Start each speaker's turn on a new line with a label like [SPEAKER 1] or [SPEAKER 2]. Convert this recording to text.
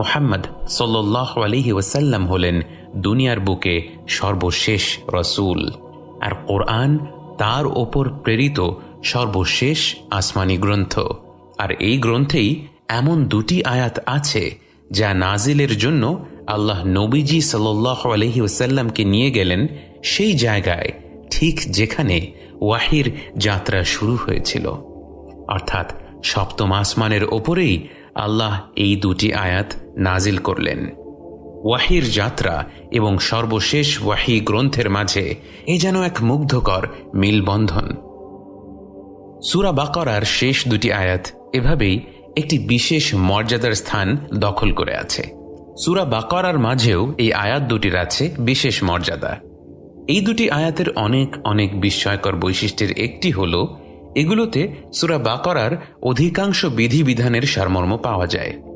[SPEAKER 1] মোহাম্মদ সাল্লাহ আলহি ওয়াসাল্লাম হলেন দুনিয়ার বুকে সর্বশেষ রসুল। আর কোরআন তার ওপর প্রেরিত সর্বশেষ আসমানি গ্রন্থ। আর এই গ্রন্থেই এমন দুটি আয়াত আছে যা নাজিলের জন্য আল্লাহ নবীজি সাল্লাহ আলহি ওসাল্লামকে নিয়ে গেলেন সেই জায়গায়, ঠিক যেখানে ওয়াহির যাত্রা শুরু হয়েছিল। অর্থাৎ সপ্তম আসমানের ওপরেই আল্লাহ এই দুটি আয়াত নাজিল করলেন। ওয়াহির যাত্রা এবং সর্বশেষ ওয়াহি গ্রন্থের মাঝে এ যেন এক মুগ্ধকর মিলবন্ধন। সুরা বাকরার শেষ দুটি আয়াত এভাবেই একটি বিশেষ মর্যাদার স্থান দখল করে আছে। সুরা বাকরার মাঝেও এই আয়াত দুটির আছে বিশেষ মর্যাদা। এই দুটি আয়াতের অনেক অনেক বিস্ময়কর বৈশিষ্ট্যের একটি হল এগুলোতে সুরা বাকরার অধিকাংশ বিধিবিধানের সারমর্ম পাওয়া যায়।